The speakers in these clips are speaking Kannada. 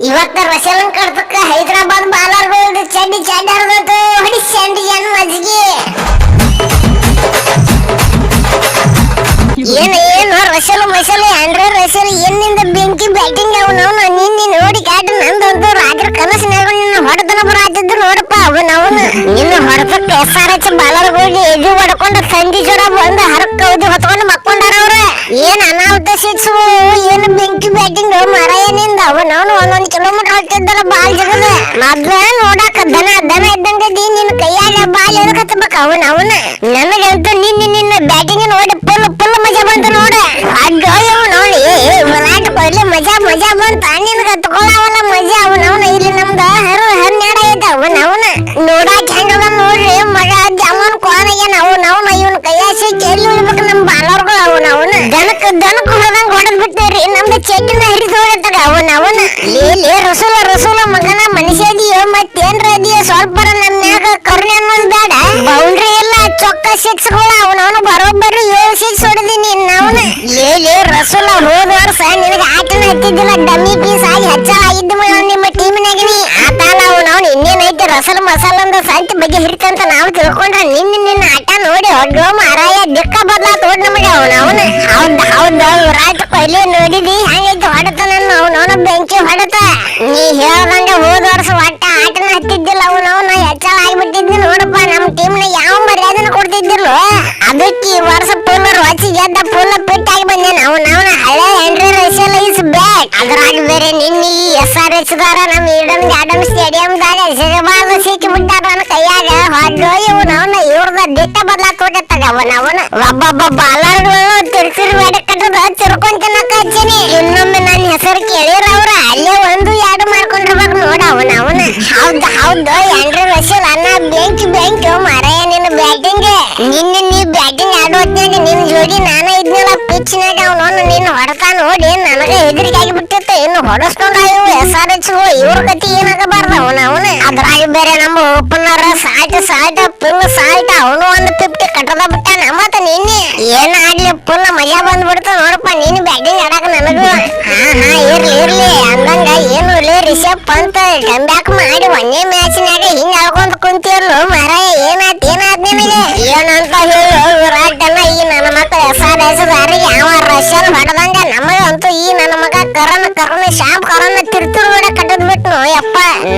ಇವತ್ತ ರಸಲನ್ ಕಡ್ತಕ್ಕ ಹೈದರಾಬಾದ್ ಬಾಲರ್ಗಳು ಚಡ್ಡಿ ಚಡ್ಡಾರ್ಬೇಕು ಹೊಡಿ ಚಂಡಿ ಜನ ಮಜ್ಗಿ. ಏನ್, ಏನು ರಸಲು ಮಸಲು ಆಂಡ್ರೆ ರಸಲು ಏನಿಂದ ಬೆಂಕಿ ಬ್ಯಾಟಿಂಗ್ ಅವನವನು ನಿನ್ನೆ ನೋಡಿ ಕಾಟ ನಂದಂತೂ ರಾತ್ರಿ ಕನಸಿನಾಗ ನಿನ್ನ ಹೊಡೆತನ ಬರಾತಿದ್ರು ನೋಡಪ್ಪ ಅವನವನು ನಿನ್ನ ಹೊಡೆತಕ್ಕ ಎಸ್ ಆರ್ ಎಚ್ ಬಾಲರ್ಗಳಿಗೆ ಎದು ಹೊಡ್ಕೊಂಡು ಸಂಧಿ ಜ್ವರ ಬಂದು ಹರಕ್ಕ ಉದಿ ಹೊತ್ಕೊಂಡು ಮಕ್ಕೊಂಡಾರ ಅವ್ರ. ಏನ್ ಅನಾಹುತ ಶಿಕ್ಷು ಏನು ಬೆಂಕಿ ಬ್ಯಾಟಿಂಗ್ ಮರಯನಿಂದ ಅವನವನು ಒಂದೊಂದ್ ಬಾಲ್ ಜಗದ ನೋಡಾಕ ದನ ದನ ಇದ್ದಂಗ ನಿನ್ನ ಕೈಯಾಗ ಬಾಲ್ ಎದಕ್ ಹತ್ತಬೇಕ ಅವನ ಅವನ. ನನಗಂತೂ ನಿನ್ನೆ, ನಿನ್ನ ಬ್ಯಾಟಿಂಗ್ ನೋಡಿ ಫುಲ್ ಫುಲ್ ಮಜಾ ಬಂತು ನೋಡ. ಅಡ್ಡ ನೋಡಿ. ಮಲಾಟ ಕೊಹ್ಲಿ ಮಜಾ ಮಜಾ ಬಂತ. ನಿನಗ ತಗೊಳವಲ್ಲ ಮಜಾ. ಅವನ ಅವನ, ಇಲ್ಲಿ ನಮ್ದ ಹರು, ಹನ್ನೆರಡ ಐತ. ಅವನ ಅವನ. ನೋಡಾಕ ಹೆಂಗದ ನೋಡ್ರಿ. ಮಗ ಜಮನ್ ಕೋನ ಏನ್ ಅವನ ಅವನ, ಇವನ್ ಕೈಯಾಸಿ ಚೆಲ್ಲಿ ಉಳ್ಬೇಕು ನಮ್ ಬಾಲರ್ಗಳು? ಅವನ ಅವನ. ದನಕ್ ದನಕ್ ಹೊಡೆದಂಗ್ ಹೊಡೆದ್ ಬಿಟ್ಟೇರಿ ನಮ್ದು ಚೆಂಡಿನ ಹಿಡಿದು ಚೊಕ್ಕ ಸಿಕ್ಸ್ಗಳು ಅವನವನು ಬರೋಬ್ಬರಿ ಏಳು ಸಿಕ್ಸ್ ಹೊಡೆದೀನಿ ಅವನು ಲೇ ಲೇ, ರಸೂಲ, ಹೋದ ವರ್ಷ ನಿನಗೆ ಆಟನ ಹತ್ತಿದ್ದಿಲ್ಲ ಡಮ್ಮಿ ಪೀಸ್ ಆಗಿ ಹೆಚ್ಚಳ ಆಗಿದ್ದು ನಿಮ್ಮ ಟೀಮಿನಾಗ ನೀ ಅವನು ಅವನವನು ಇನ್ನೇನೈತಿ ರಸಲ್ ಮಸಾಲ ಅಂದ ಸಂತ ಬಗ್ಗೆ ಹಿಡ್ಕಂತ ನಾವು ತಿಳ್ಕೊಂಡ್ರ ನಿನ್ನ ನಿನ್ನ ಆಟ ನೋಡಿ ಹೊಡ್ಡೋ ಮಾರಾಯ ದಿಕ್ಕ ಬದಲಾ ತೋಡ್ ನಮಗೆ ಅವನವನ ಹೌದ್ ಹೌದ್ ವಿರಾಟ್ ಕೊಹ್ಲಿ ನೋಡಿದಿ? ಹೆಂಗೈತಿ ನನ್ನ ಅವನವನ ಬೆಂಕಿ ಹೊಡತ? ನೀ ಹೇಳ್ದಂಗ ಹೋದ ವರ್ಷ ಒಟ್ಟ ಅದ್ರಾಗ ಬೇರೆ ನಿನ್ನೆ ಎಸ್ ಆರ್ ಎಚ್ ದಾರ ನಮ್ಮ ಈಡನ್ ಗಾರ್ಡನ್ ಸ್ಟೇಡಿಯಂ ದಾಗ ಸಿಗಬಾರ್ದ ಸಿಕ್ಕಿ ಬಿಟ್ಟಾರ ನನ್ನ ಕೈಯಾಗ. ಹೊಡ್ಡು ಇವನವನ ಇವ್ರದ ದಿಟ್ಟ ಬದಲಾಕ್ ಹೋಗತ್ತಾಗ ಅವನ ಅವನ. ಒಬ್ಬೊಬ್ಬ ಬಾಲರ್ಗಳು ತಿರ್ಸಿರ್ ಬೇಡ ಕಟ್ಟದ, ತಿರ್ಕೊಂಡ್ ತಿನ್ನಕ ಹಚ್ಚಿನಿ. ಇನ್ನೊಮ್ಮೆ ನನ್ನ ಹೆಸರು ಕೇಳಿರ ಅವ್ರ, ಅಲ್ಲೇ ಒಂದು ಎರಡು ಮಾಡ್ಕೊಂಡಿರ್ಬೇಕು ನೋಡ ಅವನ ಅವನ. ಹೌದ್, ಹೌದು ಎಂಡ್ರಿ ರಶಲ್ ಅನ್ನ ಬೆಂಕಿ ಬೆಂಕಿ. ಮಾರಾಯ, ನಿನ್ನ ಬ್ಯಾಟಿಂಗ್ ನಿನ್ನೆ ನೀ ಬ್ಯಾಟಿಂಗ್ ಜೋಡಿ ನಾನ ಇದ್ನಲ್ಲ ಪಿಚ್ನಾಗ ಅವನು ನಿನ್ನ ಹೊಡ್ತಾ ನೋಡಿ ನನಗೆ ಹೆದರಿಕೆ ಆಗಿಬಿಟ್ಟಿತ್ತ ಇನ್ನು ಹೊಡಸ್ಕೊಂಡ ಇವು ಎಸ್ ಆರ್ ಎಚ್ ಇವ್ರ ಗತಿ ಏನಾಗಬಾರ್ದು ಅವನ ಅವನ. ಅದ್ರಾಗ ಬೇರೆ ನಮ್ಮ opener Salt Salt full Salt ಅವನು ಒಂದು ಫಿಫ್ಟಿ ಕಟ್ಟದ ಬಿಟ್ಟಾನ. ಮತ್ತ ನಿನ್ನೆ ಏನ್ ಫುಲ್ ಮಜಾ ಬಂದ್ಬಿಡ್ತು ನೋಡಪ್ಪ, ನೀನು ಬ್ಯಾಟಿಂಗ್ ಆಡಾಕ ನನಗೂ. ಹಾ ಹಾ, ಇರ್ಲಿ ಇರ್ಲಿ, ಅಂದಂಗ ಏನು ಇರ್ಲಿ, ರಿಷಬ್ ಪಂತ್ ಕಮ್ ಬ್ಯಾಕ್ ಮಾಡಿ ಒಂದೇ ಮ್ಯಾಚ್ನಾಗ ಹಿಂಗ ಆಡ್ಕೊಂತ ಕುಂತಿರ್ಲು. Tchau.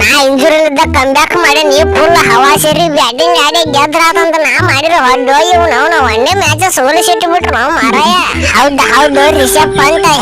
ನಾ ಇಂಜುರಿ ಕಂಬ್ಯಾಕ್ ಮಾಡಿ ನೀ ಫುಲ್ ಹವಾ ಸೇರಿ ಬ್ಯಾಟಿಂಗ್ ಆಡಿ ಗೆದ್ರಾತಂತ ನಾ ಮಾಡಿರೋ ಹೊಡ್ಡು ನಾವು ಅವನು ಒಂದೇ ಮ್ಯಾಚ್ ಸೋಲಿಸಿಟ್ಟು ಬಿಟ್ರು ಮಾರಾಯ. ಹೌದು ಹೌದು, ರಿಷಬ್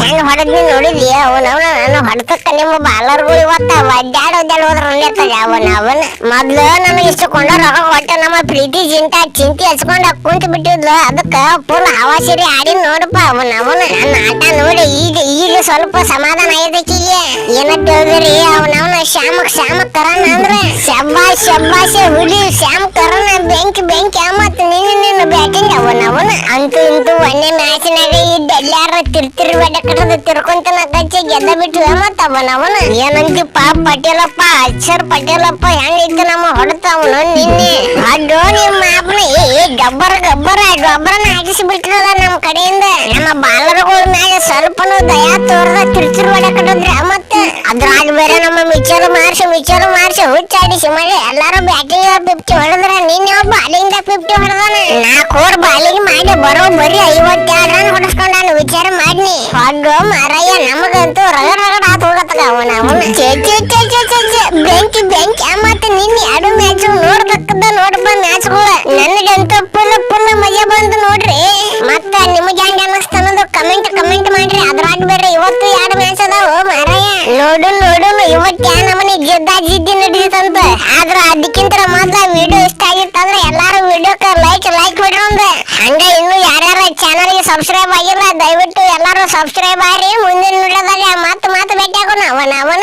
ಹೆಂಗ್ ಹೊಡೆದ್ನಿ ನೋಡಿದ್ವಿ ಅವನ ನಾನು ಹೊಡೆತಕ್ಕ ನಿಮ್ಮ ಬಾಲರ್ಗಳು ಇವತ್ತ ಒದ್ದಾಡ ಒದ್ದಾಡ ಹೋದ್ರ ಅಂದಿರ್ತಾಗ ಅವನ ಅವನ ಮೊದ್ಲು ನನಗೆ ಇಷ್ಟು ಕೊಂಡೋ ರೊಕ್ಕ ಕೊಟ್ಟ ನಮ್ಮ ಪ್ರೀತಿ ಚಿಂತ ಚಿಂತಿ ಹಚ್ಕೊಂಡ ಕುಂತ ಬಿಟ್ಟಿದ್ಲು. ಅದಕ್ಕ ಫುಲ್ ಹವಾ ಸೇರಿ ಆಡಿ ನೋಡಪ್ಪ ಅವನ ಅವನ. ನನ್ನ ಆಟ ನೋಡಿ ಈಗ ಈಗ ಸ್ವಲ್ಪ ಸಮಾಧಾನ ಐದಕ್ಕಿಗೆ ಏನಂತ ಹೇಳಿದ್ರಿ ಅವನವನ ಶ್ಯಾಮಕ್ ಶ್ಯಾಮಕ್ ಕರಣ ಅಂದ್ರೆ ಶಬ್ಬಾಶ್ ಶಬ್ಬಾಶ್ ಹುಲಿ, ಶ್ಯಾಮ್ ಕರಣ, ಬೆಂಕಿ ಬೆಂಕಿ ಮತ್ತ ನಿನ್ನ ನಿನ್ನ ಬ್ಯಾಟಿಂಗ್ ಅವನ ಅವನ. ಅಂತೂ ಇಂತೂ ಒಂದೇ ಮ್ಯಾಚ್ನಾಗ ಇದ್ದ ಎಲ್ಲಾರ ತಿರ್ತಿರ್ ಬಡ ಕಡದ ತಿರ್ಕೊಂತನ ಕಚ್ಚಿ ಗೆದ್ದ ಬಿಟ್ಟು ಅಮ್ಮತ್ ಅವನ ಅವನ. ಏನಂತಿ ಪಾಪ ಪಟೇಲಪ್ಪ, ಅಚ್ಚರ್ ಪಟೇಲಪ್ಪ ಹೆಂಗೈತಿ ನಮ್ಮ ಹೊಡೆತ ಅವನು ನಿನ್ನೆ. ಅಡ್ಡೋ ನಿಮ್ಮ ಅಪ್ಪನ ಏ ಗಬ್ಬರ ಗಬ್ಬರ, ಗೊಬ್ಬರನ ಹಾಕಿಸಿ ಬಿಟ್ಟಿರಲ್ಲ ನಮ್ಮ ಕಡೆಯಿಂದ. ನಮ್ಮ ಬಾಲರ್ಗಳ ಮ್ಯಾಗ ಸ್ವಲ್ಪನೂ ದಯಾ ತೋರದ ತಿರ್ತಿರ್ ಬಡ ಕಡದ್ರೆ ಮತ್ತೆ ಅದ್ರಾಗ ಬೇರೆ ನಮ್ಮ ಮಿಚ್ಚರ್ ಮಾರ್ಸಿ ಮಿಚ್ಚರು ಮಾರ್ಸಿ ಹುಚ್ಚಾಡಿಸಿ ಮಾಡಿ ಎಲ್ಲಾರು ಬ್ಯಾಟಿಂಗ್ ಫಿಫ್ಟಿ ಹೊಡೆದ್ರ ನಿನ್ನೆ ಬಾಲಿಂಗ್ ಫಿಫ್ಟಿ ಹೊಡೆದಾನ. ನಾಲ್ಕು ಓವರ್ ಬಾಲಿಂಗ್ ಮಾಡಿ ಬರೋ ಬರೀ ಐವತ್ತೆರಡು ರನ್ ಹೊಡೆಸ್ಕೊಂಡಾನ ವಿಚಾರ ಮಾಡಿನಿ. ಹೊಡ್ಡು ಮಾರಯ್ಯ, ನಮಗಂತೂ ರಗಡ ರಗಡ ಆತ ಹೋಗತ್ತಗ ಅವನ ಅವನ. ಬೆಂಕಿ ಬೆಂಕಿ. ಮತ್ತೆ ನಿನ್ನೆ ಎರಡು ಮ್ಯಾಚ್ ನೋಡ್ಬೇಕದ ನೋಡಪ್ಪ ಮ್ಯಾಚ್ಗಳು ನನಗಂತೂ ಫುಲ್ ಫುಲ್ ಮಜಾ ಬಂತು ನೋಡ್ರಿ. ಮತ್ತ ನಿಮಗೆ ಹೆಂಗ ಅನ್ನಿಸ್ತಾನದು ಕಮೆಂಟ್ ಕಮೆಂಟ್ ಮಾಡ್ರಿ. ಅದ್ರಾಗ ವಿಡಿಯೋ ಇಷ್ಟ ಆಗಿತ್ತಂದ್ರೆ ಎಲ್ಲಾರು ವಿಡಿಯೋಕ್ಕೆ ಲೈಕ್ ಲೈಕ್ ಬಿಡ್ರಂದ ಹಂಗ ಇನ್ನು ಯಾರ್ಯಾರ ಚಾನಲ್ಗೆ ಸಬ್ಸ್ಕ್ರೈಬ್ ಆಗಿಲ್ಲ, ದಯವಿಟ್ಟು ಎಲ್ಲಾರು ಸಬ್ಸ್ಕ್ರೈಬ್ ಆಗ್ರಿ. ಮುಂದಿನ ವಿಡಿಯೋದಲ್ಲಿ ಮತ್ತೆ ಮತ್ತೆ ಭೇಟಿ ಆಗೋಣ ಅವನ ಅವನ.